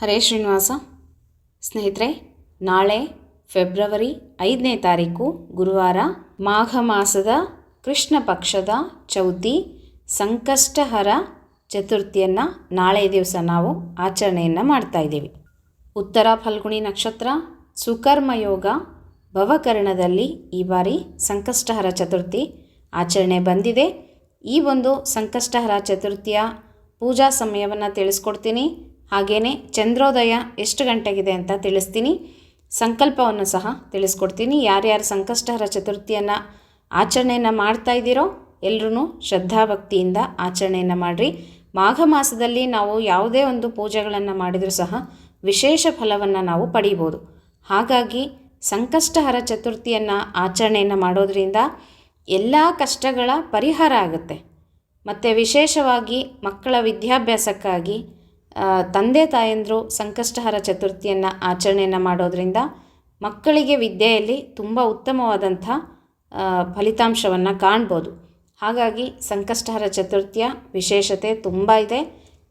ಹರೇ ಶ್ರೀನಿವಾಸ. ಸ್ನೇಹಿತರೆ, ನಾಳೆ ಫೆಬ್ರವರಿ ಐದನೇ ತಾರೀಕು ಗುರುವಾರ ಮಾಘ ಮಾಸದ ಕೃಷ್ಣ ಪಕ್ಷದ ಚೌತಿ ಸಂಕಷ್ಟಹರ ಚತುರ್ಥಿಯನ್ನು ನಾಳೆ ದಿವಸ ನಾವು ಆಚರಣೆಯನ್ನು ಮಾಡ್ತಾ ಇದ್ದೀವಿ. ಉತ್ತರ ಫಲ್ಗುಣಿ ನಕ್ಷತ್ರ ಸುಕರ್ಮಯೋಗ ಭವಕರಣದಲ್ಲಿ ಈ ಬಾರಿ ಸಂಕಷ್ಟಹರ ಚತುರ್ಥಿ ಆಚರಣೆ ಬಂದಿದೆ. ಈ ಒಂದು ಸಂಕಷ್ಟಹರ ಚತುರ್ಥಿಯ ಪೂಜಾ ಸಮಯವನ್ನು ತಿಳಿಸ್ಕೊಡ್ತೀನಿ. ಹಾಗೆಯೇ ಚಂದ್ರೋದಯ ಎಷ್ಟು ಗಂಟೆಗಿದೆ ಅಂತ ತಿಳಿಸ್ತೀನಿ. ಸಂಕಲ್ಪವನ್ನು ಸಹ ತಿಳಿಸ್ಕೊಡ್ತೀನಿ. ಯಾರ್ಯಾರು ಸಂಕಷ್ಟಹರ ಚತುರ್ಥಿಯನ್ನು ಆಚರಣೆಯನ್ನು ಮಾಡ್ತಾ ಇದ್ದೀರೋ ಎಲ್ಲರೂ ಶ್ರದ್ಧಾಭಕ್ತಿಯಿಂದ ಆಚರಣೆಯನ್ನು ಮಾಡಿರಿ. ಮಾಘ ಮಾಸದಲ್ಲಿ ನಾವು ಯಾವುದೇ ಒಂದು ಪೂಜೆಗಳನ್ನು ಮಾಡಿದರೂ ಸಹ ವಿಶೇಷ ಫಲವನ್ನು ನಾವು ಪಡೀಬೋದು. ಹಾಗಾಗಿ ಸಂಕಷ್ಟಹರ ಚತುರ್ಥಿಯನ್ನು ಆಚರಣೆಯನ್ನು ಮಾಡೋದರಿಂದ ಎಲ್ಲ ಕಷ್ಟಗಳ ಪರಿಹಾರ ಆಗುತ್ತೆ. ಮತ್ತು ವಿಶೇಷವಾಗಿ ಮಕ್ಕಳ ವಿದ್ಯಾಭ್ಯಾಸಕ್ಕಾಗಿ ತಂದೆ ತಾಯಂದಿರು ಸಂಕಷ್ಟಹರ ಚತುರ್ಥಿಯನ್ನು ಆಚರಣೆಯನ್ನು ಮಾಡೋದರಿಂದ ಮಕ್ಕಳಿಗೆ ವಿದ್ಯೆಯಲ್ಲಿ ತುಂಬ ಉತ್ತಮವಾದಂಥ ಫಲಿತಾಂಶವನ್ನು ಕಾಣ್ಬೋದು. ಹಾಗಾಗಿ ಸಂಕಷ್ಟಹರ ಚತುರ್ಥಿಯ ವಿಶೇಷತೆ ತುಂಬ ಇದೆ.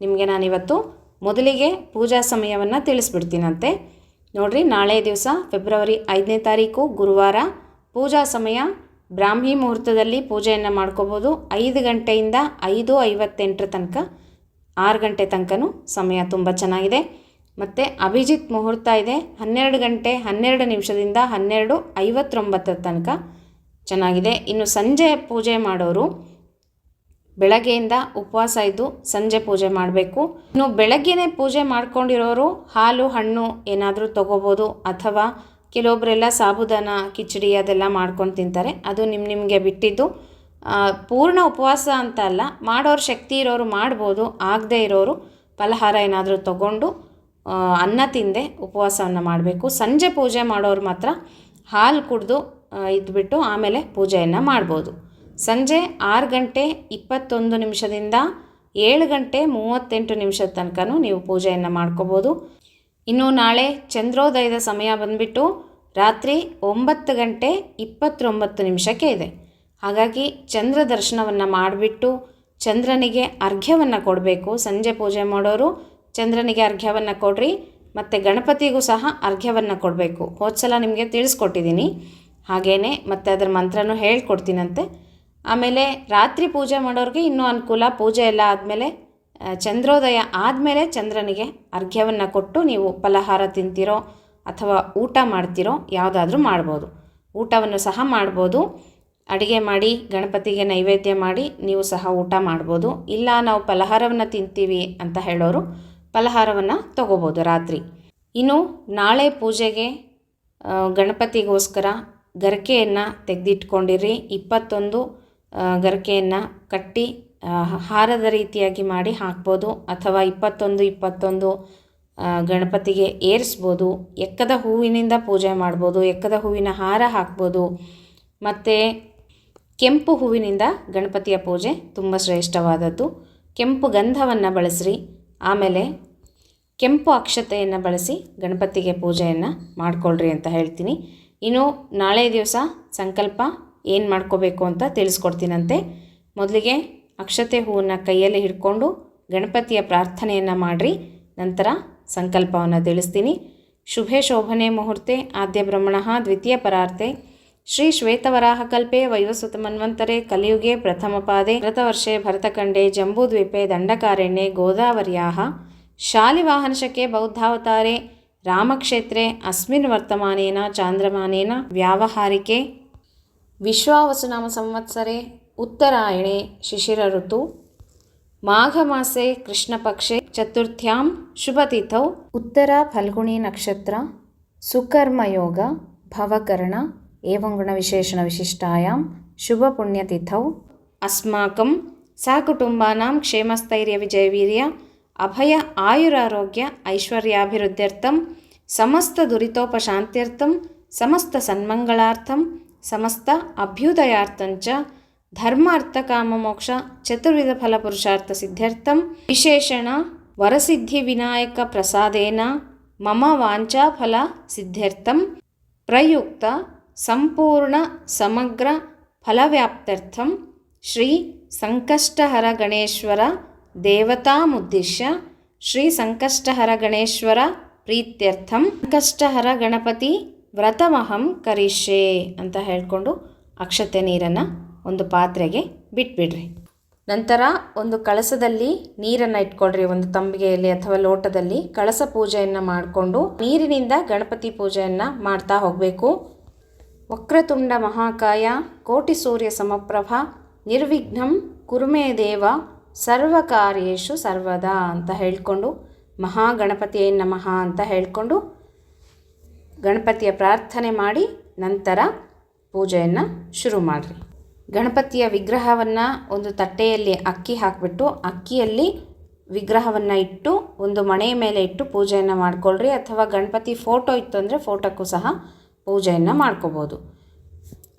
ನಿಮಗೆ ನಾನಿವತ್ತು ಮೊದಲಿಗೆ ಪೂಜಾ ಸಮಯವನ್ನು ತಿಳಿಸ್ಬಿಡ್ತೀನಂತೆ. ನೋಡಿರಿ, ನಾಳೆ ದಿವಸ ಫೆಬ್ರವರಿ ಐದನೇ ತಾರೀಕು ಗುರುವಾರ ಪೂಜಾ ಸಮಯ. ಬ್ರಾಹ್ಮಿ ಮುಹೂರ್ತದಲ್ಲಿ ಪೂಜೆಯನ್ನು ಮಾಡ್ಕೋಬೋದು. ಐದು ಗಂಟೆಯಿಂದ ಐದು ಐವತ್ತೆಂಟರ ತನಕ ಆರು ಗಂಟೆ ತನಕನೂ ಸಮಯ ತುಂಬ ಚೆನ್ನಾಗಿದೆ. ಮತ್ತು ಅಭಿಜಿತ್ ಮುಹೂರ್ತ ಇದೆ ಹನ್ನೆರಡು ಗಂಟೆ ಹನ್ನೆರಡು ನಿಮಿಷದಿಂದ ಹನ್ನೆರಡು ಐವತ್ತೊಂಬತ್ತರ ತನಕ ಚೆನ್ನಾಗಿದೆ. ಇನ್ನು ಸಂಜೆ ಪೂಜೆ ಮಾಡೋರು ಬೆಳಗ್ಗೆಯಿಂದ ಉಪವಾಸ ಇದ್ದು ಸಂಜೆ ಪೂಜೆ ಮಾಡಬೇಕು. ಇನ್ನು ಬೆಳಗ್ಗೆನೇ ಪೂಜೆ ಮಾಡ್ಕೊಂಡಿರೋರು ಹಾಲು, ಹಣ್ಣು ಏನಾದರೂ ತೊಗೋಬೋದು ಅಥವಾ ಕೆಲವೊಬ್ಬರೆಲ್ಲ ಸಾಬುದಾನ, ಕಿಚಡಿ ಅದೆಲ್ಲ ಮಾಡ್ಕೊಂಡು ತಿಂತಾರೆ. ಅದು ನಿಮ್ಮ ನಿಮಗೆ ಬಿಟ್ಟಿದ್ದು. ಪೂರ್ಣ ಉಪವಾಸ ಅಂತ ಅಲ್ಲ, ಮಾಡೋರು ಶಕ್ತಿ ಇರೋರು ಮಾಡ್ಬೋದು, ಆಗದೇ ಇರೋರು ಫಲಹಾರ ಏನಾದರೂ ತಗೊಂಡು ಅನ್ನ ತಿಂದೆ ಉಪವಾಸವನ್ನು ಮಾಡಬೇಕು. ಸಂಜೆ ಪೂಜೆ ಮಾಡೋರು ಮಾತ್ರ ಹಾಲು ಕುಡಿದು ಇದ್ಬಿಟ್ಟು ಆಮೇಲೆ ಪೂಜೆಯನ್ನು ಮಾಡ್ಬೋದು. ಸಂಜೆ ಆರು ಗಂಟೆ ಇಪ್ಪತ್ತೊಂದು ನಿಮಿಷದಿಂದ ಏಳು ಗಂಟೆ ಮೂವತ್ತೆಂಟು ನಿಮಿಷದ ತನಕನೂ ನೀವು ಪೂಜೆಯನ್ನು ಮಾಡ್ಕೋಬೋದು. ಇನ್ನು ನಾಳೆ ಚಂದ್ರೋದಯದ ಸಮಯ ಬಂದುಬಿಟ್ಟು ರಾತ್ರಿ ಒಂಬತ್ತು ಗಂಟೆ ಇಪ್ಪತ್ತೊಂಬತ್ತು ನಿಮಿಷಕ್ಕೆ ಇದೆ. ಹಾಗಾಗಿ ಚಂದ್ರ ದರ್ಶನವನ್ನು ಮಾಡಿಬಿಟ್ಟು ಚಂದ್ರನಿಗೆ ಅರ್ಘ್ಯವನ್ನು ಕೊಡಬೇಕು. ಸಂಜೆ ಪೂಜೆ ಮಾಡೋರು ಚಂದ್ರನಿಗೆ ಅರ್ಘ್ಯವನ್ನು ಕೊಡ್ರಿ, ಮತ್ತು ಗಣಪತಿಗೂ ಸಹ ಅರ್ಘ್ಯವನ್ನು ಕೊಡಬೇಕು. ಹೋದ್ಸಲ ನಿಮಗೆ ತಿಳಿಸ್ಕೊಟ್ಟಿದ್ದೀನಿ ಹಾಗೇ ಮತ್ತು ಅದರ ಮಂತ್ರನೂ ಹೇಳ್ಕೊಡ್ತೀನಂತೆ. ಆಮೇಲೆ ರಾತ್ರಿ ಪೂಜೆ ಮಾಡೋರಿಗೆ ಇನ್ನೂ ಅನುಕೂಲ, ಪೂಜೆ ಎಲ್ಲ ಆದಮೇಲೆ ಚಂದ್ರೋದಯ ಆದಮೇಲೆ ಚಂದ್ರನಿಗೆ ಅರ್ಘ್ಯವನ್ನು ಕೊಟ್ಟು ನೀವು ಫಲಹಾರ ತಿಂತೀರೋ ಅಥವಾ ಊಟ ಮಾಡ್ತೀರೋ ಯಾವುದಾದ್ರೂ ಮಾಡ್ಬೋದು. ಊಟವನ್ನು ಸಹ ಮಾಡ್ಬೋದು. ಅಡುಗೆ ಮಾಡಿ, ಗಣಪತಿಗೆ ನೈವೇದ್ಯ ಮಾಡಿ, ನೀವು ಸಹ ಊಟ ಮಾಡ್ಬೋದು. ಇಲ್ಲ, ನಾವು ಫಲಹಾರವನ್ನು ತಿಂತೀವಿ ಅಂತ ಹೇಳೋರು ಫಲಹಾರವನ್ನು ತಗೋಬೋದು ರಾತ್ರಿ. ಇನ್ನು ನಾಳೆ ಪೂಜೆಗೆ ಗಣಪತಿಗೋಸ್ಕರ ಗರಿಕೆಯನ್ನು ತೆಗೆದಿಟ್ಕೊಂಡಿರಿ. ಇಪ್ಪತ್ತೊಂದು ಗರಿಕೆಯನ್ನು ಕಟ್ಟಿ ಹಾರದ ರೀತಿಯಾಗಿ ಮಾಡಿ ಹಾಕ್ಬೋದು. ಅಥವಾ ಇಪ್ಪತ್ತೊಂದು ಇಪ್ಪತ್ತೊಂದು ಗಣಪತಿಗೆ ಏರಿಸ್ಬೋದು. ಎಕ್ಕದ ಹೂವಿನಿಂದ ಪೂಜೆ ಮಾಡ್ಬೋದು. ಎಕ್ಕದ ಹೂವಿನ ಹಾರ ಹಾಕ್ಬೋದು. ಮತ್ತು ಕೆಂಪು ಹೂವಿನಿಂದ ಗಣಪತಿಯ ಪೂಜೆ ತುಂಬ ಶ್ರೇಷ್ಠವಾದದ್ದು. ಕೆಂಪು ಗಂಧವನ್ನು ಬಳಸ್ರಿ. ಆಮೇಲೆ ಕೆಂಪು ಅಕ್ಷತೆಯನ್ನು ಬಳಸಿ ಗಣಪತಿಗೆ ಪೂಜೆಯನ್ನು ಮಾಡ್ಕೊಳ್ರಿ ಅಂತ ಹೇಳ್ತೀನಿ. ಇನ್ನು ನಾಳೆ ದಿವಸ ಸಂಕಲ್ಪ ಏನು ಮಾಡ್ಕೋಬೇಕು ಅಂತ ತಿಳಿಸ್ಕೊಡ್ತೀನಂತೆ. ಮೊದಲಿಗೆ ಅಕ್ಷತೆ ಹೂವನ್ನು ಕೈಯಲ್ಲಿ ಹಿಡ್ಕೊಂಡು ಗಣಪತಿಯ ಪ್ರಾರ್ಥನೆಯನ್ನು ಮಾಡಿರಿ. ನಂತರ ಸಂಕಲ್ಪವನ್ನು ತಿಳಿಸ್ತೀನಿ. ಶುಭೆ ಶೋಭನೆ ಮುಹೂರ್ತೆ, ಆದ್ಯ ಬ್ರಹ್ಮಣಃ, ದ್ವಿತೀಯ ಪರಾರ್ತೆ. ಶ್ರೀ ಶ್ವೇತವರಾಹ ಕಲ್ಪೆ ವೈವಸ್ವತ ಮನ್ವಂತರೆ ಕಲಿಯುಗೆ ಪ್ರಥಮ ಪಾದೆ ಭರತವರ್ಷೆ ಭರತಖಂಡೆ ಜಂಬೂದ್ವೀಪೆ ದಂಡಕಾರಣ್ಯೆ ಗೋದಾವರ್ಯಾಹ ಶಾಲಿವಾಹನಶಕೆ ಬೌದ್ಧಾವತಾರೆ ರಾಮಕ್ಷೇತ್ರೆ ಅಸ್ಮಿನ್ ವರ್ತಮಾನೇನ ಚಾಂದ್ರಮಾನೇನ ವ್ಯಾವಹಾರಿಕೆ ವಿಶ್ವಾವಸುನಾಮ ಸಂವತ್ಸರೆ ಉತ್ತರಾಯಣೆ ಶಿಶಿರ ಋತು ಮಾಘಮಾಸೆ ಕೃಷ್ಣಪಕ್ಷೆ ಚತುರ್ಥ್ಯಾಂ ಶುಭತಿಥೌ ಉತ್ತರ ಫಲ್ಗುಣಿ ನಕ್ಷತ್ರ ಸುಕರ್ಮಯೋಗ ಭವಕರಣ एवं गुणविशेषणविशिष्टायां शुभपुण्यतिथौ अस्माकं सहकुटुम्बानां क्षेमस्थैर्यविजयवीर्य अभय आयुरारोग्य ऐश्वर्याभिवृद्ध्यर्थं समस्तदुरितोपशान्त्यर्थं समस्तसन्मङ्गलार्थं समस्त अभ्युदयार्थञ्च धर्मार्थकाममोक्ष चतुर्विधफलपुरुषार्थसिद्ध्यर्थं विशेषण वरसिद्धिविनायकप्रसादेन मम वाञ्छाफलसिद्ध्यर्थं प्रयुक्त ಸಂಪೂರ್ಣ ಸಮಗ್ರ ಫಲವ್ಯಾಪ್ತ್ಯರ್ಥಂ ಶ್ರೀ ಸಂಕಷ್ಟಹರ ಗಣೇಶ್ವರ ದೇವತಾಮುದ್ದಿಶ್ಯ ಶ್ರೀ ಸಂಕಷ್ಟಹರ ಗಣೇಶ್ವರ ಪ್ರೀತ್ಯರ್ಥಂ, ಸಂಕಷ್ಟಹರ ಗಣಪತಿ ವ್ರತಮಹಂ ಕರಿಷ್ಯೆ ಅಂತ ಹೇಳಿಕೊಂಡು ಅಕ್ಷತೆ ನೀರನ್ನು ಒಂದು ಪಾತ್ರೆಗೆ ಬಿಟ್ಬಿಡ್ರಿ. ನಂತರ ಒಂದು ಕಳಸದಲ್ಲಿ ನೀರನ್ನು ಇಟ್ಕೊಳ್ರಿ, ಒಂದು ತಂಬಿಗೆಯಲ್ಲಿ ಅಥವಾ ಲೋಟದಲ್ಲಿ ಕಳಸ ಪೂಜೆಯನ್ನು ಮಾಡಿಕೊಂಡು ನೀರಿನಿಂದ ಗಣಪತಿ ಪೂಜೆಯನ್ನು ಮಾಡ್ತಾ ಹೋಗಬೇಕು. ವಕ್ರತುಂಡ ಮಹಾಕಾಯ, ಕೋಟಿ ಸೂರ್ಯ ಸಮಪ್ರಭ, ನಿರ್ವಿಘ್ನಂ ಕುರುಮೇ ದೇವ ಸರ್ವಕಾರ್ಯೇಶು ಸರ್ವದಾ ಅಂತ ಹೇಳಿಕೊಂಡು, ಮಹಾಗಣಪತಿಯೇ ನಮಃ ಅಂತ ಹೇಳಿಕೊಂಡು ಗಣಪತಿಯ ಪ್ರಾರ್ಥನೆ ಮಾಡಿ ನಂತರ ಪೂಜೆಯನ್ನು ಶುರು ಮಾಡಿರಿ. ಗಣಪತಿಯ ವಿಗ್ರಹವನ್ನು ಒಂದು ತಟ್ಟೆಯಲ್ಲಿ ಅಕ್ಕಿ ಹಾಕಿಬಿಟ್ಟು, ಅಕ್ಕಿಯಲ್ಲಿ ವಿಗ್ರಹವನ್ನು ಇಟ್ಟು, ಒಂದು ಮಣೆಯ ಮೇಲೆ ಇಟ್ಟು ಪೂಜೆಯನ್ನು ಮಾಡಿಕೊಳ್ಳ್ರಿ ಅಥವಾ ಗಣಪತಿ ಫೋಟೋ ಇತ್ತು ಅಂದರೆ ಫೋಟೋಕ್ಕೂ ಸಹ ಪೂಜೆಯನ್ನು ಮಾಡ್ಕೋಬೋದು.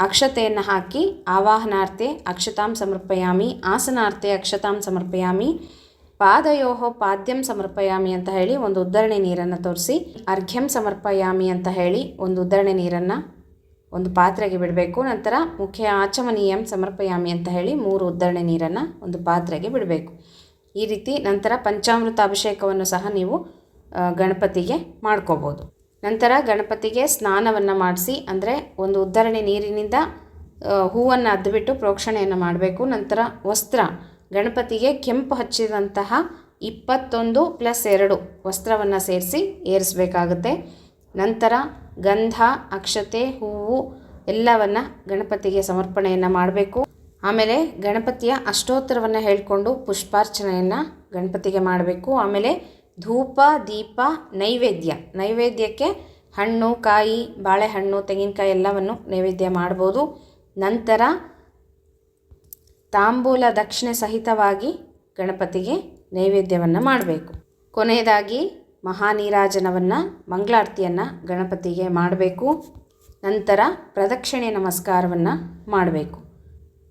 ಅಕ್ಷತೆಯನ್ನು ಹಾಕಿ ಆವಾಹನಾರ್ತೆ ಅಕ್ಷತಾಂ ಸಮರ್ಪಯಾಮಿ, ಆಸನಾರ್ತೆ ಅಕ್ಷತಾಂ ಸಮರ್ಪಯಾಮಿ, ಪಾದಯೋಹೋ ಪಾದ್ಯಂ ಸಮರ್ಪಯಾಮಿ ಅಂತ ಹೇಳಿ ಒಂದು ಉದ್ದರಣೆ ನೀರನ್ನು ತೋರಿಸಿ, ಅರ್ಘ್ಯಂ ಸಮರ್ಪಯಾಮಿ ಅಂತ ಹೇಳಿ ಒಂದು ಉದ್ದರಣೆ ನೀರನ್ನು ಒಂದು ಪಾತ್ರೆಗೆ ಬಿಡಬೇಕು. ನಂತರ ಮುಖ್ಯ ಆಚಮನೀಯಂ ಸಮರ್ಪಯಾಮಿ ಅಂತ ಹೇಳಿ ಮೂರು ಉದ್ದರಣೆ ನೀರನ್ನು ಒಂದು ಪಾತ್ರೆಗೆ ಬಿಡಬೇಕು. ಈ ರೀತಿ ನಂತರ ಪಂಚಾಮೃತ ಅಭಿಷೇಕವನ್ನು ಸಹ ನೀವು ಗಣಪತಿಗೆ ಮಾಡ್ಕೋಬೋದು. ನಂತರ ಗಣಪತಿಗೆ ಸ್ನಾನವನ್ನು ಮಾಡಿಸಿ, ಅಂದರೆ ಒಂದು ಉದ್ಧರಣೆ ನೀರಿನಿಂದ ಹೂವನ್ನು ಅದ್ಬಿಟ್ಟು ಪ್ರೋಕ್ಷಣೆಯನ್ನು ಮಾಡಬೇಕು. ನಂತರ ವಸ್ತ್ರ. ಗಣಪತಿಗೆ ಕೆಂಪು ಹಚ್ಚಿದಂತಹ ಇಪ್ಪತ್ತೊಂದು ಪ್ಲಸ್ ಎರಡು ವಸ್ತ್ರವನ್ನು ಸೇರಿಸಿ ಏರಿಸಬೇಕಾಗುತ್ತೆ. ನಂತರ ಗಂಧ, ಅಕ್ಷತೆ, ಹೂವು ಎಲ್ಲವನ್ನು ಗಣಪತಿಗೆ ಸಮರ್ಪಣೆಯನ್ನು ಮಾಡಬೇಕು. ಆಮೇಲೆ ಗಣಪತಿಯ ಅಷ್ಟೋತ್ತರವನ್ನು ಹೇಳಿಕೊಂಡು ಪುಷ್ಪಾರ್ಚನೆಯನ್ನು ಗಣಪತಿಗೆ ಮಾಡಬೇಕು. ಆಮೇಲೆ ಧೂಪ, ದೀಪ, ನೈವೇದ್ಯ. ನೈವೇದ್ಯಕ್ಕೆ ಹಣ್ಣು, ಕಾಯಿ, ಬಾಳೆಹಣ್ಣು, ತೆಂಗಿನಕಾಯಿ ಎಲ್ಲವನ್ನು ನೈವೇದ್ಯ ಮಾಡ್ಬೋದು. ನಂತರ ತಾಂಬೂಲ ದಕ್ಷಿಣೆ ಸಹಿತವಾಗಿ ಗಣಪತಿಗೆ ನೈವೇದ್ಯವನ್ನು ಮಾಡಬೇಕು. ಕೊನೆಯದಾಗಿ ಮಹಾನೀರಾಜನವನ್ನು, ಮಂಗಳಾರತಿಯನ್ನು ಗಣಪತಿಗೆ ಮಾಡಬೇಕು. ನಂತರ ಪ್ರದಕ್ಷಿಣೆ ನಮಸ್ಕಾರವನ್ನು ಮಾಡಬೇಕು.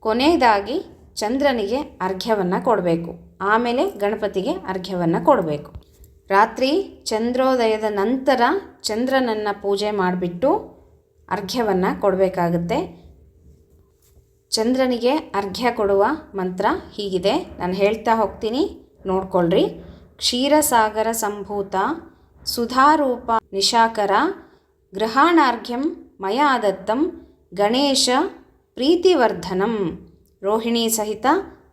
ಕೊನೆಯದಾಗಿ ಚಂದ್ರನಿಗೆ ಅರ್ಘ್ಯವನ್ನು ಕೊಡಬೇಕು. ಆಮೇಲೆ ಗಣಪತಿಗೆ ಅರ್ಘ್ಯವನ್ನು ಕೊಡಬೇಕು. ರಾತ್ರಿ ಚಂದ್ರೋದಯದ ನಂತರ ಚಂದ್ರನನ್ನು ಪೂಜೆ ಮಾಡಿಬಿಟ್ಟು ಅರ್ಘ್ಯವನ್ನು ಕೊಡಬೇಕಾಗುತ್ತೆ. ಚಂದ್ರನಿಗೆ ಅರ್ಘ್ಯ ಕೊಡುವ ಮಂತ್ರ ಹೀಗಿದೆ. ನಾನು ಹೇಳ್ತಾ ಹೋಗ್ತೀನಿ, ನೋಡ್ಕೊಳ್ರಿ. ಕ್ಷೀರಸಾಗರ ಸಂಭೂತ, ಸುಧಾರೂಪ ನಿಶಾಕರ ಗೃಹಾಣಾರ್ಘ್ಯಂ ಮಯಾದತ್ತಂ, ಗಣೇಶ ಪ್ರೀತಿವರ್ಧನಂ. ರೋಹಿಣಿ ಸಹಿತ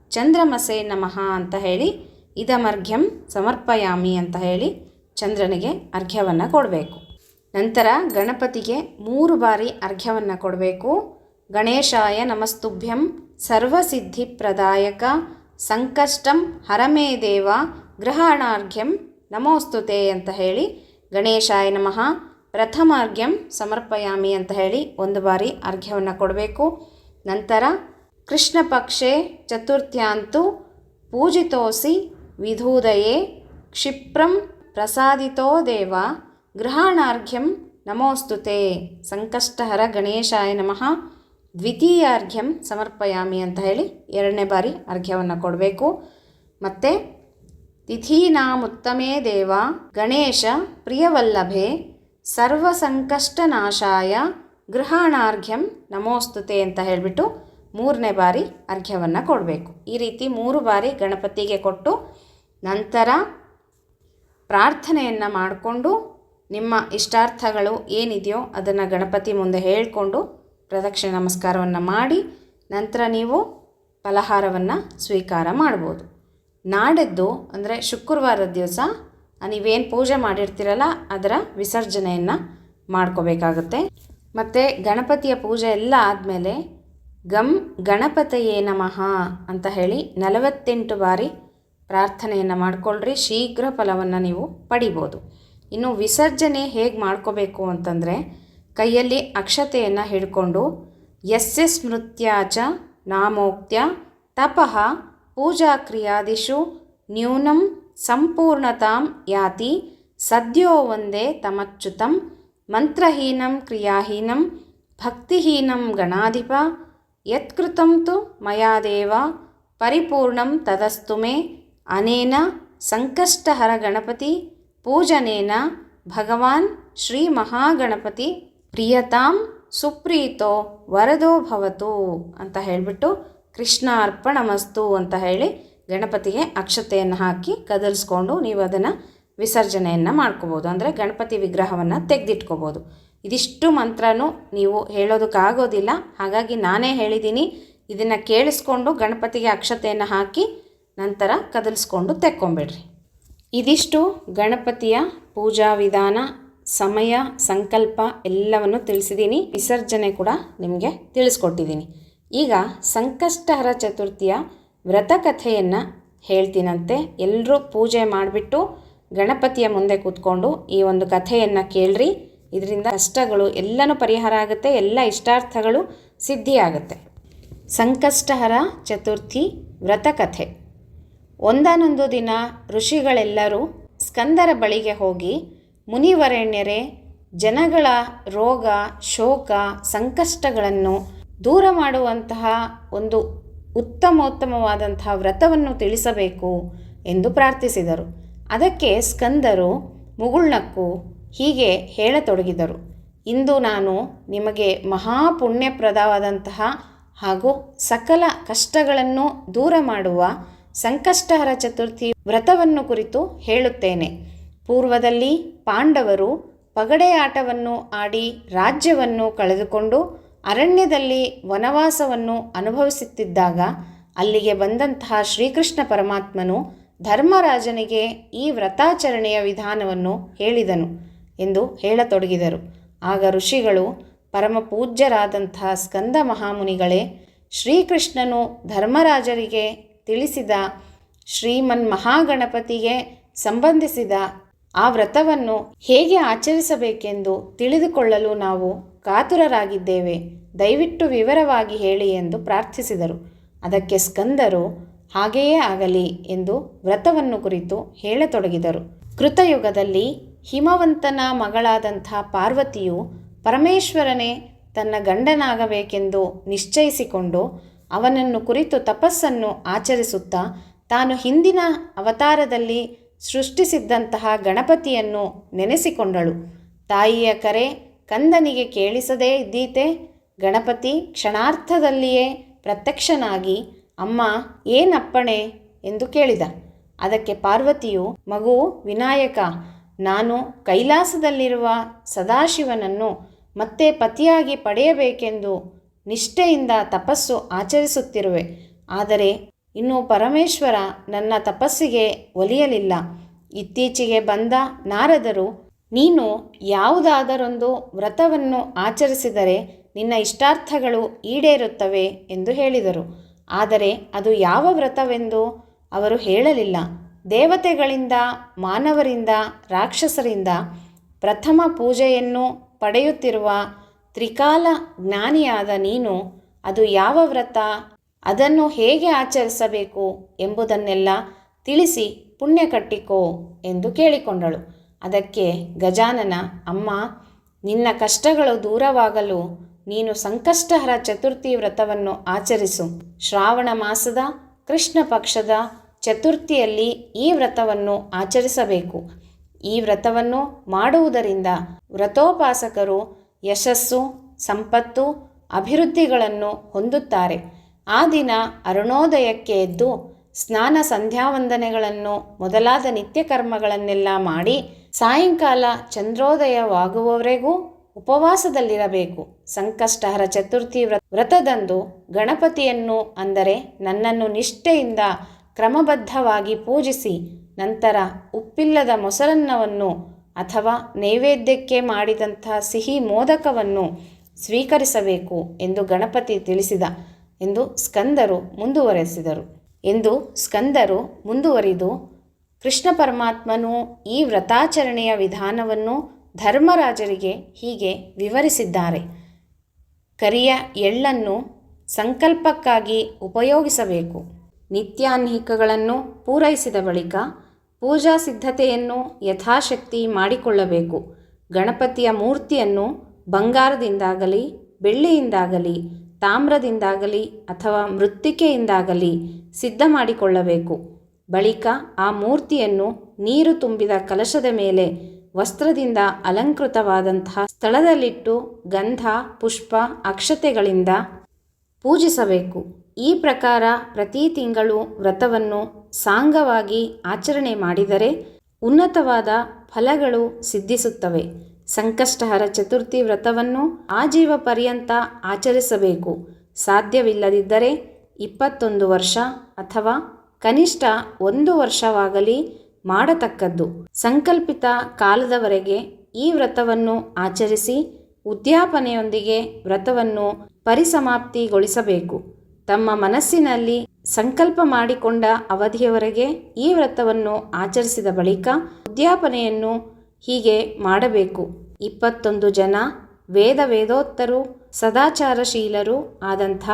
ಚಂದ್ರಮಸೇ ನಮಃ ಅಂತ ಹೇಳಿ ಇದಮರ್ಘ್ಯಂ ಸಮರ್ಪಯಾಮಿ ಅಂತ ಹೇಳಿ ಚಂದ್ರನಿಗೆ ಅರ್ಘ್ಯವನ್ನು ಕೊಡಬೇಕು. ನಂತರ ಗಣಪತಿಗೆ ಮೂರು ಬಾರಿ ಅರ್ಘ್ಯವನ್ನು ಕೊಡಬೇಕು. ಗಣೇಶಾಯ ನಮಸ್ತುಭ್ಯಂ ಸರ್ವಸಿದ್ಧಿಪ್ರದಾಯಕ ಸಂಕಷ್ಟಂ ಹರಮೇ ದೇವ ಗ್ರಹಣಾರ್ಘ್ಯಂ ನಮೋಸ್ತುತೆ ಅಂತ ಹೇಳಿ ಗಣೇಶಾಯ ನಮಃ ಪ್ರಥಮಾರ್ಘ್ಯಂ ಸಮರ್ಪಯಾಮಿ ಅಂತ ಹೇಳಿ ಒಂದು ಬಾರಿ ಅರ್ಘ್ಯವನ್ನು ಕೊಡಬೇಕು. ನಂತರ ಕೃಷ್ಣ ಪಕ್ಷೆ ಚತುರ್ಥ್ಯಾಂತು ಪೂಜಿತೋಸಿ ವಿಧೂದಯೇ ಕ್ಷಿಪ್ರಂ ಪ್ರಸಾದಿತೋ ದೇವ ಗೃಹಾಣಾರ್ಘ್ಯಂ ನಮೋಸ್ತುತೆ. ಸಂಕಷ್ಟಹರ ಗಣೇಶಾಯ ನಮಃ. ದ್ವಿತೀಯಾರ್ಘ್ಯಂ ಸಮರ್ಪಯಾಮಿ ಅಂತ ಹೇಳಿ ಎರಡನೇ ಬಾರಿ ಅರ್ಘ್ಯವನ್ನು ಕೊಡಬೇಕು. ಮತ್ತು ತಿಥೀನಾಮುತ್ತಮೇ ದೇವ ಗಣೇಶ ಪ್ರಿಯವಲ್ಲಭೆ ಸರ್ವಸಂಕಷ್ಟನಾಶಾಯ ಗೃಹಾಣಾರ್ಘ್ಯಂ ನಮೋಸ್ತುತೆ ಅಂತ ಹೇಳಿಬಿಟ್ಟು ಮೂರನೇ ಬಾರಿ ಅರ್ಘ್ಯವನ್ನು ಕೊಡಬೇಕು. ಈ ರೀತಿ ಮೂರು ಬಾರಿ ಗಣಪತಿಗೆ ಕೊಟ್ಟು ನಂತರ ಪ್ರಾರ್ಥನೆಯನ್ನು ಮಾಡಿಕೊಂಡು ನಿಮ್ಮ ಇಷ್ಟಾರ್ಥಗಳು ಏನಿದೆಯೋ ಅದನ್ನು ಗಣಪತಿ ಮುಂದೆ ಹೇಳಿಕೊಂಡು ಪ್ರದಕ್ಷಿಣೆ ನಮಸ್ಕಾರವನ್ನು ಮಾಡಿ ನಂತರ ನೀವು ಫಲಹಾರವನ್ನು ಸ್ವೀಕಾರ ಮಾಡ್ಬೋದು. ನಾಡಿದ್ದು ಅಂದರೆ ಶುಕ್ರವಾರದ ದಿವಸ ನೀವೇನು ಪೂಜೆ ಮಾಡಿರ್ತೀರಲ್ಲ ಅದರ ವಿಸರ್ಜನೆಯನ್ನು ಮಾಡ್ಕೋಬೇಕಾಗತ್ತೆ. ಮತ್ತು ಗಣಪತಿಯ ಪೂಜೆ ಎಲ್ಲ ಆದಮೇಲೆ ಗಮ್ ಗಣಪತಯೇ ನಮಃ ಅಂತ ಹೇಳಿ ನಲವತ್ತೆಂಟು ಬಾರಿ ಪ್ರಾರ್ಥನೆಯನ್ನು ಮಾಡಿಕೊಳ್ಳ್ರಿ ಶೀಘ್ರ ಫಲವನ್ನು ನೀವು ಪಡಿಬೋದು. ಇನ್ನು ವಿಸರ್ಜನೆ ಹೇಗೆ ಮಾಡ್ಕೋಬೇಕು ಅಂತಂದರೆ, ಕೈಯಲ್ಲಿ ಅಕ್ಷತೆಯನ್ನು ಹಿಡ್ಕೊಂಡು ಯಸ್ಯ ಸ್ಮೃತ್ಯಾಚ ನಾಮೋಕ್ತ್ಯ ತಪಃ ಪೂಜಾ ಕ್ರಿಯಾದಿಷು ನ್ಯೂನಂ ಸಂಪೂರ್ಣತಾಂ ಯಾತಿ ಸದ್ಯೋ ಒಂದೇ ತಮಚ್ಯುತಂ ಮಂತ್ರಹೀನಂ ಕ್ರಿಯಾಹೀನಂ ಭಕ್ತಿಹೀನಂ ಗಣಾಧಿಪ ಯತ್ಕೃತಂ ತು ಮಯಾದೇವ ಪರಿಪೂರ್ಣಂ ತದಸ್ತು ಮೇ ಅನೇನ ಸಂಕಷ್ಟಹರ ಗಣಪತಿ ಪೂಜನೇನ ಭಗವಾನ್ ಶ್ರೀ ಮಹಾಗಣಪತಿ ಪ್ರಿಯತಾಂ ಸುಪ್ರೀತೋ ವರದೋ ಭವತು ಅಂತ ಹೇಳಿಬಿಟ್ಟು ಕೃಷ್ಣ ಅರ್ಪಣಮಸ್ತು ಅಂತ ಹೇಳಿ ಗಣಪತಿಗೆ ಅಕ್ಷತೆಯನ್ನು ಹಾಕಿ ಕದಲ್ಸ್ಕೊಂಡು ನೀವು ಅದನ್ನು ವಿಸರ್ಜನೆಯನ್ನು ಮಾಡ್ಕೋಬೋದು. ಅಂದರೆ ಗಣಪತಿ ವಿಗ್ರಹವನ್ನು ತೆಗೆದಿಟ್ಕೋಬೋದು. ಇದಿಷ್ಟು ಮಂತ್ರನೂ ನೀವು ಹೇಳೋದಕ್ಕಾಗೋದಿಲ್ಲ. ಹಾಗಾಗಿ ನಾನೇ ಹೇಳಿದ್ದೀನಿ, ಇದನ್ನು ಕೇಳಿಸ್ಕೊಂಡು ಗಣಪತಿಗೆ ಅಕ್ಷತೆಯನ್ನು ಹಾಕಿ ನಂತರ ಕದಲಿಸ್ಕೊಂಡು ತೆಕ್ಕೊಂಬಿಡ್ರಿ. ಇದಿಷ್ಟು ಗಣಪತಿಯ ಪೂಜಾ ವಿಧಾನ, ಸಮಯ, ಸಂಕಲ್ಪ ಎಲ್ಲವನ್ನು ತಿಳಿಸಿದ್ದೀನಿ ವಿಸರ್ಜನೆ ಕೂಡ ನಿಮಗೆ ತಿಳಿಸ್ಕೊಟ್ಟಿದ್ದೀನಿ ಈಗ ಸಂಕಷ್ಟಹರ ಚತುರ್ಥಿಯ ವ್ರತಕಥೆಯನ್ನು ಹೇಳ್ತೀನಂತೆ. ಎಲ್ಲರೂ ಪೂಜೆ ಮಾಡಿಬಿಟ್ಟು ಗಣಪತಿಯ ಮುಂದೆ ಕೂತ್ಕೊಂಡು ಈ ಒಂದು ಕಥೆಯನ್ನು ಕೇಳ್ರಿ. ಇದರಿಂದ ಕಷ್ಟಗಳು ಎಲ್ಲನೂ ಪರಿಹಾರ ಆಗುತ್ತೆ, ಎಲ್ಲ ಇಷ್ಟಾರ್ಥಗಳು ಸಿದ್ಧಿಯಾಗುತ್ತೆ. ಸಂಕಷ್ಟಹರ ಚತುರ್ಥಿ ವ್ರತಕಥೆ ಒಂದಾನೊಂದು ದಿನ ಋಷಿಗಳೆಲ್ಲರೂ ಸ್ಕಂದರ ಬಳಿಗೆ ಹೋಗಿ ಮುನಿವರೆಣ್ಯರೇ, ಜನಗಳ ರೋಗ, ಶೋಕ, ಸಂಕಷ್ಟಗಳನ್ನು ದೂರ ಮಾಡುವಂತಹ ಒಂದು ಉತ್ತಮೋತ್ತಮವಾದಂತಹ ವ್ರತವನ್ನು ತಿಳಿಸಬೇಕು ಎಂದು ಪ್ರಾರ್ಥಿಸಿದರು. ಅದಕ್ಕೆ ಸ್ಕಂದರು ಮುಗುಳ್ನಕ್ಕು ಹೀಗೆ ಹೇಳತೊಡಗಿದರು. ಇಂದು ನಾನು ನಿಮಗೆ ಮಹಾಪುಣ್ಯಪ್ರದವಾದಂತಹ ಹಾಗೂ ಸಕಲ ಕಷ್ಟಗಳನ್ನು ದೂರ ಮಾಡುವ ಸಂಕಷ್ಟಹರ ಚತುರ್ಥಿ ವ್ರತವನ್ನು ಕುರಿತು ಹೇಳುತ್ತೇನೆ. ಪೂರ್ವದಲ್ಲಿ ಪಾಂಡವರು ಪಗಡೆ ಆಟವನ್ನು ಆಡಿ ರಾಜ್ಯವನ್ನು ಕಳೆದುಕೊಂಡು ಅರಣ್ಯದಲ್ಲಿ ವನವಾಸವನ್ನು ಅನುಭವಿಸುತ್ತಿದ್ದಾಗ ಅಲ್ಲಿಗೆ ಬಂದಂತಹ ಶ್ರೀಕೃಷ್ಣ ಪರಮಾತ್ಮನು ಧರ್ಮರಾಜನಿಗೆ ಈ ವ್ರತಾಚರಣೆಯ ವಿಧಾನವನ್ನು ಹೇಳಿದನು ಎಂದು ಹೇಳತೊಡಗಿದರು. ಆಗ ಋಷಿಗಳು ಪರಮ ಪೂಜ್ಯರಾದಂತಹ ಸ್ಕಂದ ಮಹಾಮುನಿಗಳೇ, ಶ್ರೀಕೃಷ್ಣನು ಧರ್ಮರಾಜರಿಗೆ ತಿಳಿಸಿದ ಶ್ರೀಮನ್ ಮಹಾಗಣಪತಿಗೆ ಸಂಬಂಧಿಸಿದ ಆ ವ್ರತವನ್ನು ಹೇಗೆ ಆಚರಿಸಬೇಕೆಂದು ತಿಳಿದುಕೊಳ್ಳಲು ನಾವು ಕಾತುರರಾಗಿದ್ದೇವೆ. ದಯವಿಟ್ಟು ವಿವರವಾಗಿ ಹೇಳಿ ಎಂದು ಪ್ರಾರ್ಥಿಸಿದರು. ಅದಕ್ಕೆ ಸ್ಕಂದರು, ಹಾಗೆಯೇ ಆಗಲಿ ಎಂದು ವ್ರತವನ್ನು ಕುರಿತು ಹೇಳತೊಡಗಿದರು. ಕೃತಯುಗದಲ್ಲಿ ಹಿಮವಂತನ ಮಗಳಾದಂಥ ಪಾರ್ವತಿಯು ಪರಮೇಶ್ವರನೇ ತನ್ನ ಗಂಡನಾಗಬೇಕೆಂದು ನಿಶ್ಚಯಿಸಿಕೊಂಡು ಅವನನ್ನು ಕುರಿತು ತಪಸ್ಸನ್ನು ಆಚರಿಸುತ್ತಾ ತಾನು ಹಿಂದಿನ ಅವತಾರದಲ್ಲಿ ಸೃಷ್ಟಿಸಿದ್ದಂತಹ ಗಣಪತಿಯನ್ನು ನೆನೆಸಿಕೊಂಡಳು. ತಾಯಿಯ ಕರೆ ಕಂದನಿಗೆ ಕೇಳಿಸದೇ ಇದ್ದೀತೆ. ಗಣಪತಿ ಕ್ಷಣಾರ್ಥದಲ್ಲಿಯೇ ಪ್ರತ್ಯಕ್ಷನಾಗಿ, ಅಮ್ಮ ಏನಪ್ಪಣೆ ಎಂದು ಕೇಳಿದ. ಅದಕ್ಕೆ ಪಾರ್ವತಿಯು, ಮಗು, ವಿನಾಯಕ, ನಾನು ಕೈಲಾಸದಲ್ಲಿರುವ ಸದಾಶಿವನನ್ನು ಮತ್ತೆ ಪತಿಯಾಗಿ ಪಡೆಯಬೇಕೆಂದು ನಿಷ್ಠೆಯಿಂದ ತಪಸ್ಸು ಆಚರಿಸುತ್ತಿರುವೆ. ಆದರೆ ಇನ್ನು ಪರಮೇಶ್ವರ ನನ್ನ ತಪಸ್ಸಿಗೆ ಒಲಿಯಲಿಲ್ಲ. ಇತ್ತೀಚೆಗೆ ಬಂದ ನಾರದರು, ನೀನು ಯಾವುದಾದರೊಂದು ವ್ರತವನ್ನು ಆಚರಿಸಿದರೆ ನಿನ್ನ ಇಷ್ಟಾರ್ಥಗಳು ಈಡೇರುತ್ತವೆ ಎಂದು ಹೇಳಿದರು. ಆದರೆ ಅದು ಯಾವ ವ್ರತವೆಂದು ಅವರು ಹೇಳಲಿಲ್ಲ. ದೇವತೆಗಳಿಂದ, ಮಾನವರಿಂದ, ರಾಕ್ಷಸರಿಂದ ಪ್ರಥಮ ಪೂಜೆಯನ್ನು ಪಡೆಯುತ್ತಿರುವ ತ್ರಿಕಾಲ ಜ್ಞಾನಿಯಾದ ನೀನು, ಅದು ಯಾವ ವ್ರತ? ಅದನ್ನು ಹೇಗೆ ಆಚರಿಸಬೇಕು ಎಂಬುದನ್ನೆಲ್ಲ ತಿಳಿಸಿ ಪುಣ್ಯ ಕಟ್ಟಿಕೋ ಎಂದು ಕೇಳಿಕೊಂಡಳು. ಅದಕ್ಕೆ ಗಜಾನನ, ಅಮ್ಮ, ನಿನ್ನ ಕಷ್ಟಗಳು ದೂರವಾಗಲು ನೀನು ಸಂಕಷ್ಟಹರ ಚತುರ್ಥಿ ವ್ರತವನ್ನು ಆಚರಿಸು. ಶ್ರಾವಣ ಮಾಸದ, ಕೃಷ್ಣ ಪಕ್ಷದ ಚತುರ್ಥಿಯಲ್ಲಿ ಈ ವ್ರತವನ್ನು ಆಚರಿಸಬೇಕು. ಈ ವ್ರತವನ್ನು ಮಾಡುವುದರಿಂದ ವ್ರತೋಪಾಸಕರು ಯಶಸ್ಸು, ಸಂಪತ್ತು, ಅಭಿವೃದ್ಧಿಗಳನ್ನು ಹೊಂದುತ್ತಾರೆ. ಆ ದಿನ ಅರುಣೋದಯಕ್ಕೆ ಎದ್ದು ಸ್ನಾನ ಸಂಧ್ಯಾವಂದನೆಗಳನ್ನು ಮೊದಲಾದ ನಿತ್ಯ ಕರ್ಮಗಳನ್ನೆಲ್ಲ ಮಾಡಿ ಸಾಯಂಕಾಲ ಚಂದ್ರೋದಯವಾಗುವವರೆಗೂ ಉಪವಾಸದಲ್ಲಿರಬೇಕು. ಸಂಕಷ್ಟಹರ ಚತುರ್ಥಿ ವ್ರ, ವ್ರತದಂದು ಗಣಪತಿಯನ್ನು ಅಂದರೆ ನನ್ನನ್ನು ನಿಷ್ಠೆಯಿಂದ ಕ್ರಮಬದ್ಧವಾಗಿ ಪೂಜಿಸಿ ನಂತರ ಉಪ್ಪಿಲ್ಲದ ಮೊಸರನ್ನವನ್ನು ಅಥವಾ ನೈವೇದ್ಯಕ್ಕೆ ಮಾಡಿದಂಥ ಸಿಹಿ ಮೋದಕವನ್ನು ಸ್ವೀಕರಿಸಬೇಕು ಎಂದು ಗಣಪತಿ ತಿಳಿಸಿದ ಎಂದು ಸ್ಕಂದರು ಮುಂದುವರೆಸಿದರು. ಎಂದು ಸ್ಕಂದರು ಮುಂದುವರಿದು ಕೃಷ್ಣ ಪರಮಾತ್ಮನು ಈ ವ್ರತಾಚರಣೆಯ ವಿಧಾನವನ್ನು ಧರ್ಮರಾಜರಿಗೆ ಹೀಗೆ ವಿವರಿಸಿದ್ದಾರೆ. ಕರಿಯ ಎಳ್ಳನ್ನು ಸಂಕಲ್ಪಕ್ಕಾಗಿ ಉಪಯೋಗಿಸಬೇಕು. ನಿತ್ಯಾನ್ಹಿಕಗಳನ್ನು ಪೂರೈಸಿದ ಬಳಿಕ ಪೂಜಾ ಸಿದ್ಧತೆಯನ್ನು ಯಥಾಶಕ್ತಿ ಮಾಡಿಕೊಳ್ಳಬೇಕು. ಗಣಪತಿಯ ಮೂರ್ತಿಯನ್ನು ಬಂಗಾರದಿಂದಾಗಲಿ, ಬೆಳ್ಳಿಯಿಂದಾಗಲಿ, ತಾಮ್ರದಿಂದಾಗಲಿ ಅಥವಾ ಮೃತ್ತಿಕೆಯಿಂದಾಗಲಿ ಸಿದ್ಧ ಮಾಡಿಕೊಳ್ಳಬೇಕು. ಬಳಿಕ ಆ ಮೂರ್ತಿಯನ್ನು ನೀರು ತುಂಬಿದ ಕಲಶದ ಮೇಲೆ ವಸ್ತ್ರದಿಂದ ಅಲಂಕೃತವಾದಂತಹ ಸ್ಥಳದಲ್ಲಿಟ್ಟು ಗಂಧ, ಪುಷ್ಪ, ಅಕ್ಷತೆಗಳಿಂದ ಪೂಜಿಸಬೇಕು. ಈ ಪ್ರಕಾರ ಪ್ರತಿ ತಿಂಗಳು ವ್ರತವನ್ನು ಸಾಂಗವಾಗಿ ಆಚರಣೆ ಮಾಡಿದರೆ ಉನ್ನತವಾದ ಫಲಗಳು ಸಿದ್ಧಿಸುತ್ತವೆ. ಸಂಕಷ್ಟಹರ ಚತುರ್ಥಿ ವ್ರತವನ್ನು ಆಜೀವ ಪರ್ಯಂತ ಆಚರಿಸಬೇಕು. ಸಾಧ್ಯವಿಲ್ಲದಿದ್ದರೆ ಇಪ್ಪತ್ತೊಂದು ವರ್ಷ ಅಥವಾ ಕನಿಷ್ಠ ಒಂದು ವರ್ಷವಾಗಲಿ ಮಾಡತಕ್ಕದ್ದು. ಸಂಕಲ್ಪಿತ ಕಾಲದವರೆಗೆ ಈ ವ್ರತವನ್ನು ಆಚರಿಸಿ ಉದ್ಯಾಪನೆಯೊಂದಿಗೆ ವ್ರತವನ್ನು ಪರಿಸಮಾಪ್ತಿಗೊಳಿಸಬೇಕು. ತಮ್ಮ ಮನಸ್ಸಿನಲ್ಲಿ ಸಂಕಲ್ಪ ಮಾಡಿಕೊಂಡ ಅವಧಿಯವರೆಗೆ ಈ ವ್ರತವನ್ನು ಆಚರಿಸಿದ ಬಳಿಕ ಉದ್ಯಾಪನೆಯನ್ನು ಹೀಗೆ ಮಾಡಬೇಕು. ಇಪ್ಪತ್ತೊಂದು ಜನ ವೇದ ವೇದೋತ್ತರು, ಸದಾಚಾರಶೀಲರು ಆದಂಥ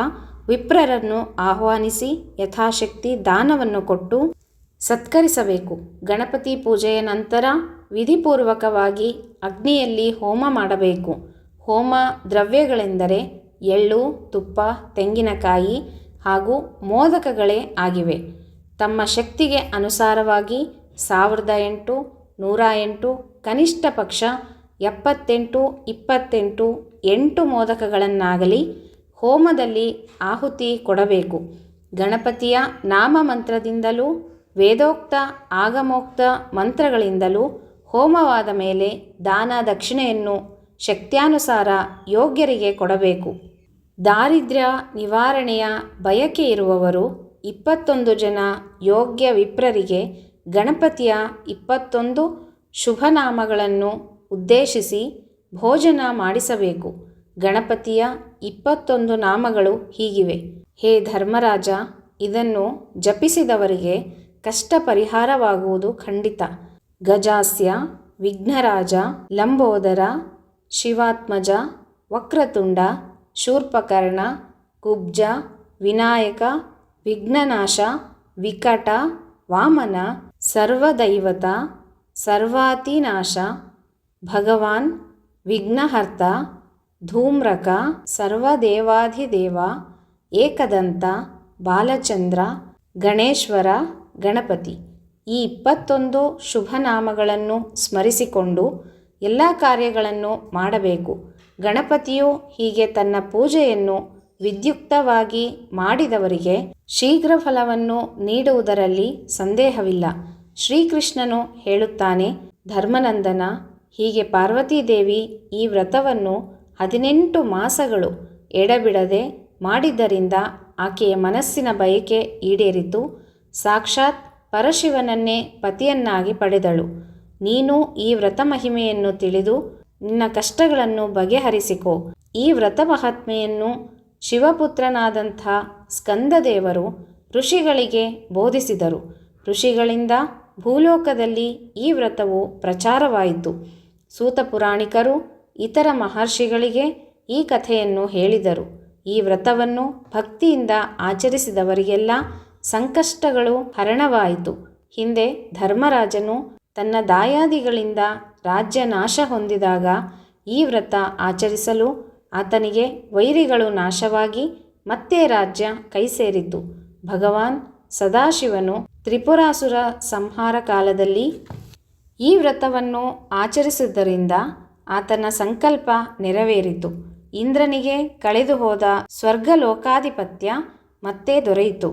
ವಿಪ್ರರನ್ನು ಆಹ್ವಾನಿಸಿ ಯಥಾಶಕ್ತಿ ದಾನವನ್ನು ಕೊಟ್ಟು ಸತ್ಕರಿಸಬೇಕು. ಗಣಪತಿ ಪೂಜೆಯ ನಂತರ ವಿಧಿಪೂರ್ವಕವಾಗಿ ಅಗ್ನಿಯಲ್ಲಿ ಹೋಮ ಮಾಡಬೇಕು. ಹೋಮ ದ್ರವ್ಯಗಳೆಂದರೆ ಎಳ್ಳು, ತುಪ್ಪ, ತೆಂಗಿನಕಾಯಿ ಹಾಗೂ ಮೋದಕಗಳೇ ಆಗಿವೆ. ತಮ್ಮ ಶಕ್ತಿಗೆ ಅನುಸಾರವಾಗಿ ಸಾವಿರದ ಎಂಟು, ನೂರ ಎಂಟು, ಕನಿಷ್ಠ ಪಕ್ಷ ಎಪ್ಪತ್ತೆಂಟು, ಇಪ್ಪತ್ತೆಂಟು, ಎಂಟು ಮೋದಕಗಳನ್ನಾಗಲಿ ಹೋಮದಲ್ಲಿ ಆಹುತಿ ಕೊಡಬೇಕು. ಗಣಪತಿಯ ನಾಮಮಂತ್ರದಿಂದಲೂ, ವೇದೋಕ್ತ, ಆಗಮೋಕ್ತ ಮಂತ್ರಗಳಿಂದಲೂ ಹೋಮವಾದ ಮೇಲೆ ದಾನ ದಕ್ಷಿಣೆಯನ್ನು ಶಕ್ತ್ಯಾನುಸಾರ ಯೋಗ್ಯರಿಗೆ ಕೊಡಬೇಕು. ದಾರಿದ್ರ್ಯ ನಿವಾರಣೆಯ ಬಯಕೆ ಇರುವವರು ಇಪ್ಪತ್ತೊಂದು ಜನ ಯೋಗ್ಯ ವಿಪ್ರರಿಗೆ ಗಣಪತಿಯ ಇಪ್ಪತ್ತೊಂದು ಶುಭನಾಮಗಳನ್ನು ಉದ್ದೇಶಿಸಿ ಭೋಜನ ಮಾಡಿಸಬೇಕು. ಗಣಪತಿಯ ಇಪ್ಪತ್ತೊಂದು ನಾಮಗಳು ಹೀಗಿವೆ. ಹೇ ಧರ್ಮರಾಜ, ಇದನ್ನು ಜಪಿಸಿದವರಿಗೆ ಕಷ್ಟ ಪರಿಹಾರವಾಗುವುದು ಖಂಡಿತ. ಗಜಾಸ್ಯ, ವಿಘ್ನರಾಜ, ಲಂಬೋದರ ಶಿವಾತ್ಮಜ, ವಕ್ರತುಂಡ, ಶೂರ್ಪಕರ್ಣ, ಕುಬ್ಜ, ವಿನಾಯಕ, ವಿಘ್ನನಾಶ, ವಿಕಟ, ವಾಮನ, ಸರ್ವದೈವತ, ಸರ್ವಾತಿನಾಶ, ಭಗವಾನ್, ವಿಘ್ನಹರ್ತ, ಧೂಮ್ರಕ, ಸರ್ವದೇವಾಧಿದೇವ, ಏಕದಂತ, ಬಾಲಚಂದ್ರ, ಗಣೇಶ್ವರ, ಗಣಪತಿ. ಈ ಇಪ್ಪತ್ತೊಂದು ಶುಭನಾಮಗಳನ್ನು ಸ್ಮರಿಸಿಕೊಂಡು ಎಲ್ಲ ಕಾರ್ಯಗಳನ್ನು ಮಾಡಬೇಕು. ಗಣಪತಿಯು ಹೀಗೆ ತನ್ನ ಪೂಜೆಯನ್ನು ವಿದ್ಯುಕ್ತವಾಗಿ ಮಾಡಿದವರಿಗೆ ಶೀಘ್ರ ಫಲವನ್ನು ನೀಡುವುದರಲ್ಲಿ ಸಂದೇಹವಿಲ್ಲ. ಶ್ರೀಕೃಷ್ಣನು ಹೇಳುತ್ತಾನೆ, ಧರ್ಮನಂದನ, ಹೀಗೆ ಪಾರ್ವತೀದೇವಿ ಈ ವ್ರತವನ್ನು ಹದಿನೆಂಟು ಮಾಸಗಳು ಎಡಬಿಡದೆ ಮಾಡಿದ್ದರಿಂದ ಆಕೆಯ ಮನಸ್ಸಿನ ಬಯಕೆ ಈಡೇರಿತು. ಸಾಕ್ಷಾತ್ ಪರಶಿವನನ್ನೇ ಪತಿಯನ್ನಾಗಿ ಪಡೆದಳು. ನೀನು ಈ ವ್ರತ ಮಹಿಮೆಯನ್ನು ತಿಳಿದು ನಿನ್ನ ಕಷ್ಟಗಳನ್ನು ಬಗೆಹರಿಸಿಕೋ. ಈ ವ್ರತ ಮಹಾತ್ಮೆಯನ್ನು ಶಿವಪುತ್ರನಾದಂಥ ಸ್ಕಂದದೇವರು ಋಷಿಗಳಿಗೆ ಬೋಧಿಸಿದರು. ಋಷಿಗಳಿಂದ ಭೂಲೋಕದಲ್ಲಿ ಈ ವ್ರತವು ಪ್ರಚಾರವಾಯಿತು. ಸೂತ ಪುರಾಣಿಕರು ಇತರ ಮಹರ್ಷಿಗಳಿಗೆ ಈ ಕಥೆಯನ್ನು ಹೇಳಿದರು. ಈ ವ್ರತವನ್ನು ಭಕ್ತಿಯಿಂದ ಆಚರಿಸಿದವರಿಗೆಲ್ಲ ಸಂಕಷ್ಟಗಳು ಹರಣವಾಯಿತು. ಹಿಂದೆ ಧರ್ಮರಾಜನು ತನ್ನ ದಾಯಾದಿಗಳಿಂದ ರಾಜ್ಯ ನಾಶ ಹೊಂದಿದಾಗ ಈ ವ್ರತ ಆಚರಿಸಲು ಆತನಿಗೆ ವೈರಿಗಳು ನಾಶವಾಗಿ ಮತ್ತೆ ರಾಜ್ಯ ಕೈ ಸೇರಿತು ಭಗವಾನ್ ಸದಾಶಿವನು ತ್ರಿಪುರಾಸುರ ಸಂಹಾರ ಕಾಲದಲ್ಲಿ ಈ ವ್ರತವನ್ನು ಆಚರಿಸಿದ್ದರಿಂದ ಆತನ ಸಂಕಲ್ಪ ನೆರವೇರಿತು. ಇಂದ್ರನಿಗೆ ಕಳೆದು ಹೋದ ಸ್ವರ್ಗಲೋಕಾಧಿಪತ್ಯ ಮತ್ತೆ ದೊರೆಯಿತು.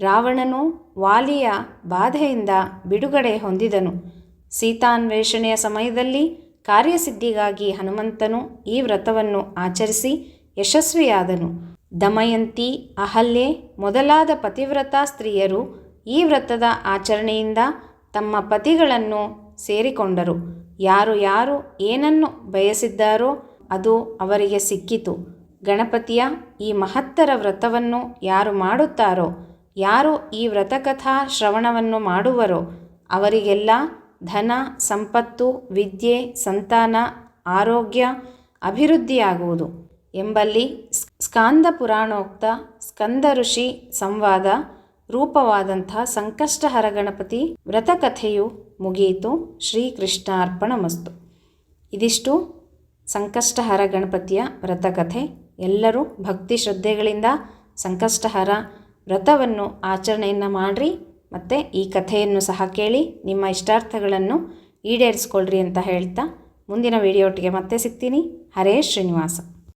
ರಾವಣನು ವಾಲಿಯ ಬಾಧೆಯಿಂದ ಬಿಡುಗಡೆ ಹೊಂದಿದನು. ಸೀತಾನ್ವೇಷಣೆಯ ಸಮಯದಲ್ಲಿ ಕಾರ್ಯಸಿದ್ಧಿಗಾಗಿ ಹನುಮಂತನು ಈ ವ್ರತವನ್ನು ಆಚರಿಸಿ ಯಶಸ್ವಿಯಾದನು. ದಮಯಂತಿ, ಅಹಲ್ಯೆ ಮೊದಲಾದ ಪತಿವ್ರತ ಸ್ತ್ರೀಯರು ಈ ವ್ರತದ ಆಚರಣೆಯಿಂದ ತಮ್ಮ ಪತಿಗಳನ್ನು ಸೇರಿಕೊಂಡರು. ಯಾರು ಯಾರು ಏನನ್ನು ಬಯಸಿದ್ದಾರೋ ಅದು ಅವರಿಗೆ ಸಿಕ್ಕಿತು. ಗಣಪತಿಯ ಈ ಮಹತ್ತರ ವ್ರತವನ್ನು ಯಾರು ಮಾಡುತ್ತಾರೋ, ಯಾರು ಈ ವ್ರತಕಥಾ ಶ್ರವಣವನ್ನು ಮಾಡುವರೋ, ಅವರಿಗೆಲ್ಲ ಧನ, ಸಂಪತ್ತು, ವಿದ್ಯೆ, ಸಂತಾನ, ಆರೋಗ್ಯ, ಅಭಿವೃದ್ಧಿಯಾಗುವುದು ಎಂಬಲ್ಲಿ ಸ್ಕಾಂದ ಪುರಾಣೋಕ್ತ ಸ್ಕಂದ ಋಷಿ ಸಂವಾದ ರೂಪವಾದಂಥ ಸಂಕಷ್ಟಹರ ಗಣಪತಿ ವ್ರತಕಥೆಯು ಮುಗಿಯಿತು. ಶ್ರೀಕೃಷ್ಣಾರ್ಪಣಮಸ್ತು. ಇದಿಷ್ಟು ಸಂಕಷ್ಟಹರ ಗಣಪತಿಯ ವ್ರತಕಥೆ. ಎಲ್ಲರೂ ಭಕ್ತಿ ಶ್ರದ್ಧೆಗಳಿಂದ ಸಂಕಷ್ಟಹರ ವ್ರತವನ್ನು ಆಚರಣೆಯನ್ನು ಮಾಡಿರಿ. ಮತ್ತು ಈ ಕಥೆಯನ್ನು ಸಹ ಕೇಳಿ ನಿಮ್ಮ ಇಷ್ಟಾರ್ಥಗಳನ್ನು ಈಡೇರಿಸ್ಕೊಳ್ರಿ ಅಂತ ಹೇಳ್ತಾ ಮುಂದಿನ ವಿಡಿಯೋಟಿಗೆ ಮತ್ತೆ ಸಿಗ್ತೀನಿ. ಹರೇ ಶ್ರೀನಿವಾಸ.